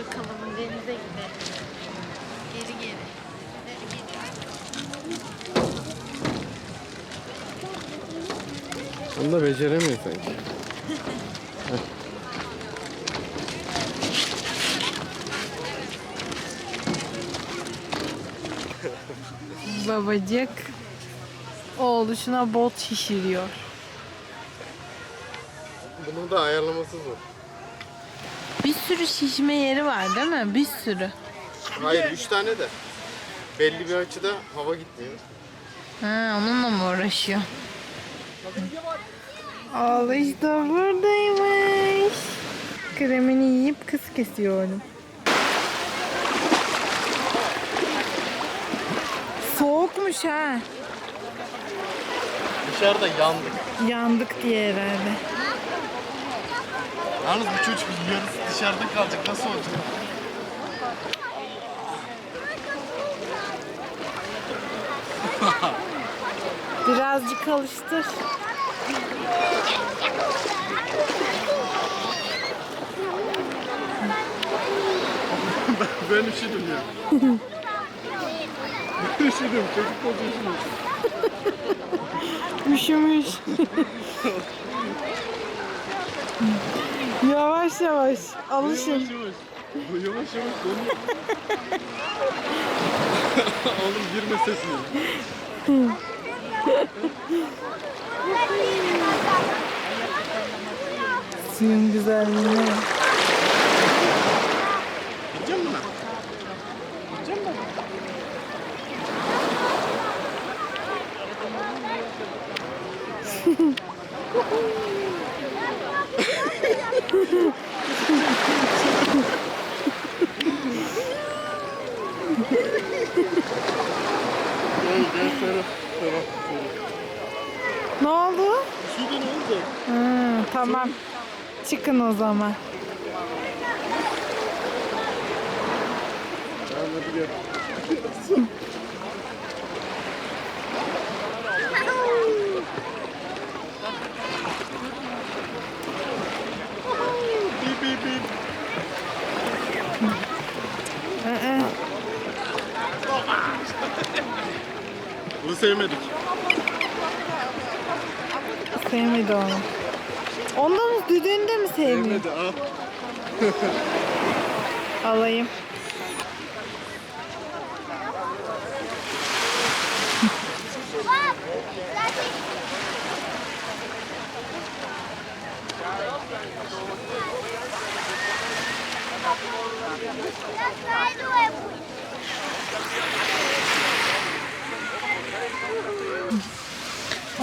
bakalım denize gidelim. Geri geri. Geri geri. Onu da beceremiyor sanki. Babacık oğluşuna bot şişiriyor. Bunun da ayarlaması zor. Bir sürü şişme yeri var değil mi? Bir sürü. Hayır 3 tane de. Belli bir açıda hava gitmiyor. Ha, onunla mı uğraşıyor? Oğluş da buradaymış. Kremini yiyip kız kesiyor oğlum. Soğukmuş ha. Dışarıda yandık. Yandık diye herhalde. Yalnız bu çocuk yarısı dışarıda kalacak. Nasıl olacak? Birazcık alıştır. Ben üşüdüm ya. üşüdüm. Çocuk oldu üşümüş. Üşümüş. yavaş yavaş alışın. Yavaş yavaş. Yavaş yavaş dönüyor. Oğlum girme sesini. Suyun güzelliğine. Ne oldu? Şurada ne oldu? Hı, tamam. Çıkın o zaman. Tamam hadi gel. Bip bip bip. Ee, Bunu sevmedik. sevmedi onu. Ondan mı düdüğünü de mi sevmiyor? Sevmedi al. Alayım.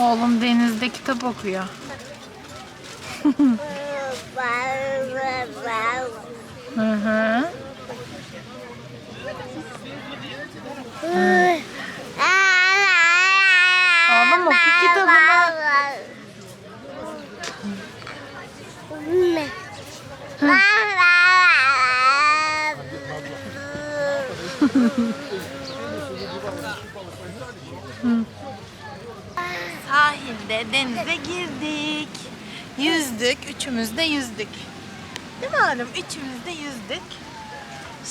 Oğlum denizde kitap okuyor. Hı hı. Oğlum oku kitabını. Sahilde denize girdik. Yüzdük. Üçümüz de yüzdük. Değil mi oğlum? Üçümüz de yüzdük.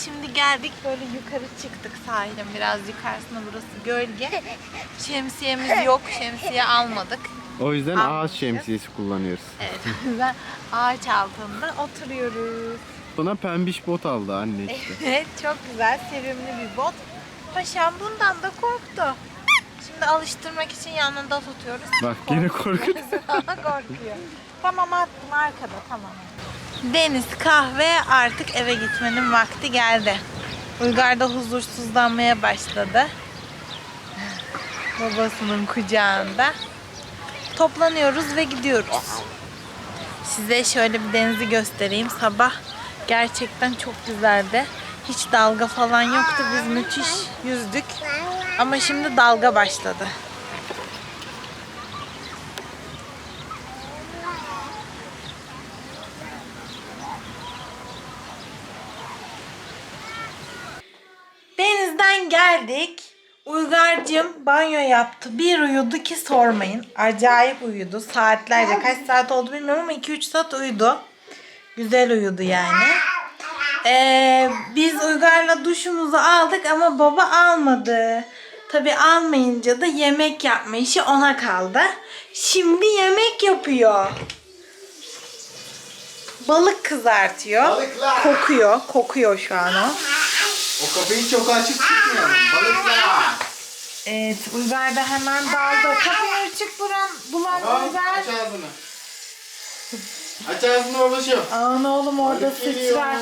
Şimdi geldik böyle yukarı çıktık sahilin biraz yukarısında burası gölge. Şemsiyemiz yok. Şemsiye almadık. O yüzden ağaç şemsiyesi kullanıyoruz. Evet. o yüzden ağaç altında oturuyoruz. Buna pembiş bot aldı anne işte. Evet çok güzel sevimli bir bot. Paşam bundan da korktu. Şimdi alıştırmak için yanında tutuyoruz. Bak gene korkuyor. Korkuyor. Tamam attım arkada tamam. Deniz kahve artık eve gitmenin vakti geldi. Uygar da huzursuzlanmaya başladı. Babasının kucağında. Toplanıyoruz ve gidiyoruz. Size şöyle bir denizi göstereyim. Sabah gerçekten çok güzeldi. Hiç dalga falan yoktu. Biz müthiş yüzdük. Ama şimdi dalga başladı. Denizden geldik. Uygar'cığım banyo yaptı. Bir uyudu ki sormayın. Acayip uyudu. Saatlerce. Kaç saat oldu bilmiyorum ama 2-3 saat uyudu. Güzel uyudu yani. Ee, biz Uygar'la duşumuzu aldık ama baba almadı. Tabi almayınca da yemek yapma işi ona kaldı. Şimdi yemek yapıyor. Balık kızartıyor. Balıklar. Kokuyor. Kokuyor şu an o. O kapıyı çok açık tutmayalım. Balıklar. Evet Uygar da hemen daldı. Kapıyı açık buran bulan Tamam, Uygar. aç ağzını. Aç ağzını babacığım. Aman oğlum orada Balık geliyor. sıçrar.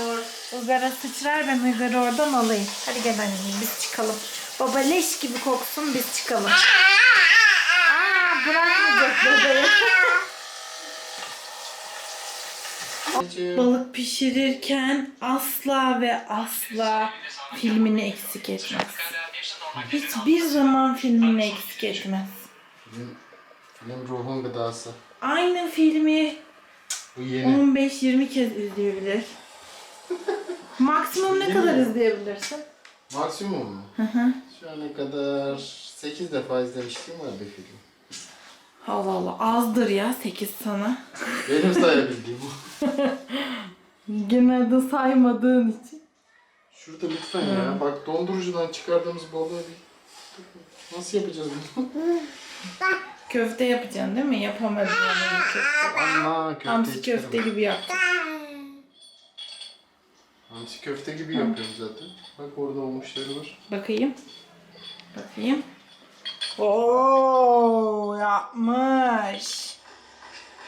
Uygar'a sıçrar ben Uygar'ı oradan alayım. Hadi gel anneciğim biz çıkalım. Baba leş gibi koksun biz çıkalım. Aa bırakmayacak babayı. Balık pişirirken asla ve asla filmini eksik etmez. Hiçbir zaman filmini eksik etmez. Film, film ruhun gıdası. Aynı filmi Bu yeni. 15-20 kez izleyebilir. Maksimum ne kadar izleyebilirsin? Maksimum mu? Hı hı. Şu ana kadar 8 defa izlemiştim var bir film. Allah Allah azdır ya 8 sana. Benim sayabildiğim o. Genelde saymadığın için. Şurada lütfen ya. Bak dondurucudan çıkardığımız balığı bir... Nasıl yapacağız bunu? Köfte yapacaksın değil mi? Yapamadın yani köfte. Allah köfte Hamsi köfte gibi yaptım. Hamsi köfte gibi yapıyorum zaten. Bak orada olmuşları var. Bakayım. Bakayım. Oo yapmış.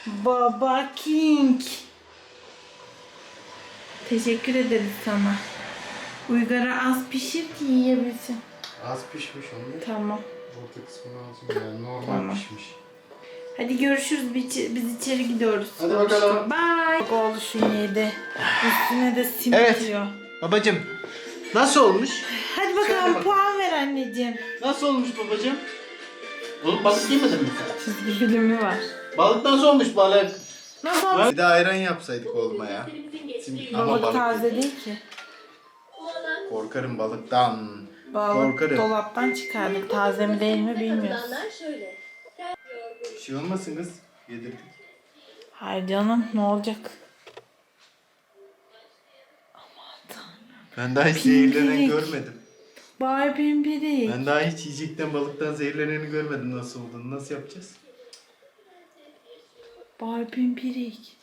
Baba King. Teşekkür ederiz sana. Uygar'a az pişir ki yiyebilsin. Az pişmiş onu. Tamam. Orta kısmını alacağım yani normal Tamam. pişmiş. Hadi görüşürüz. Biz, biz içeri gidiyoruz. Hadi bakalım. Bye. Bak oğluşun yedi. Üstüne de simit Evet. yiyor. Babacım nasıl olmuş? Hadi Söyle bakalım bak. puan anneciğim. Nasıl olmuş babacım? Oğlum balık yemedin mi sen? Çizgi filmi var. Balık nasıl olmuş balık? Nasıl olmuş? Bir de ayran yapsaydık oğluma ya. Şimdi, ama Balık balık taze değil ki. Korkarım balıktan. Balık Korkarım. dolaptan çıkardık. Taze mi değil mi bilmiyoruz. Şöyle. Bir şey olmasın kız. Yedirdik. Hayır canım ne olacak? Ben daha hiç zehirlenen görmedim. Bay pimpiri. Ben daha hiç yiyecekten balıktan zehirleneni görmedim nasıl olduğunu. Nasıl yapacağız? Bay pimpirik.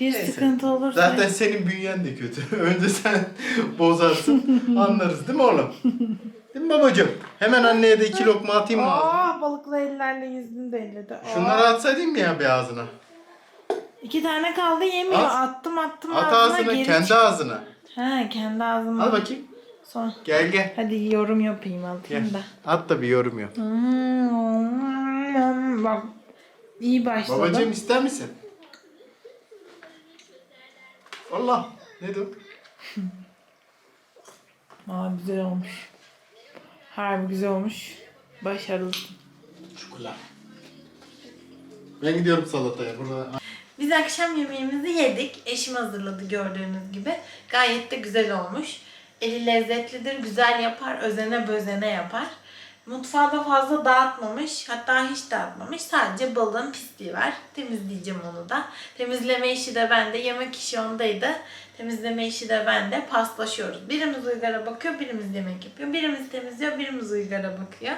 Bir Neyse. sıkıntı olursa. Zaten senin bünyen de kötü. Önce sen bozarsın. Anlarız değil mi oğlum? Değil mi babacığım? Hemen anneye de iki lokma atayım mı ağzına? Aa balıkla ellerle yüzünü de elledi. Aa. Şunları atsaydın mı ya bir ağzına? İki tane kaldı yemiyor. At. Attım attım At ağzına ağzına, geri kendi çık- ağzına. He kendi ağzıma. Al bakayım. Son. Gel gel. Hadi yorum yapayım atayım Gel. da. At da bir yorum yap. Hmm, Bak iyi başladım. Babacığım ister misin? Allah. Ne dur? Aa güzel olmuş. Harbi güzel olmuş. Başarılısın. Çikolata. Ben gidiyorum salataya. Burada Biz akşam yemeğimizi yedik. Eşim hazırladı gördüğünüz gibi. Gayet de güzel olmuş. Eli lezzetlidir, güzel yapar, özene bözene yapar. Mutfağı da fazla dağıtmamış. Hatta hiç dağıtmamış. Sadece balığın pisliği var. Temizleyeceğim onu da. Temizleme işi de bende. Yemek işi ondaydı. Temizleme işi de bende. Paslaşıyoruz. Birimiz Uygar'a bakıyor, birimiz yemek yapıyor. Birimiz temizliyor, birimiz Uygar'a bakıyor.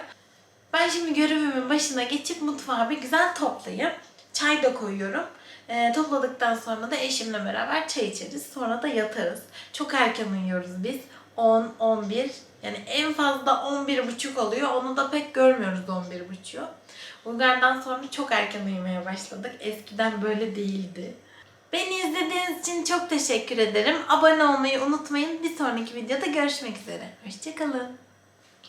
Ben şimdi görevimin başına geçip mutfağı bir güzel toplayayım. Çay da koyuyorum. Ee, topladıktan sonra da eşimle beraber çay içeriz. Sonra da yatarız. Çok erken uyuyoruz biz. 10, 11 yani en fazla 11 buçuk oluyor. Onu da pek görmüyoruz 11 buçuğu. Uygar'dan sonra çok erken uyumaya başladık. Eskiden böyle değildi. Beni izlediğiniz için çok teşekkür ederim. Abone olmayı unutmayın. Bir sonraki videoda görüşmek üzere. Hoşçakalın.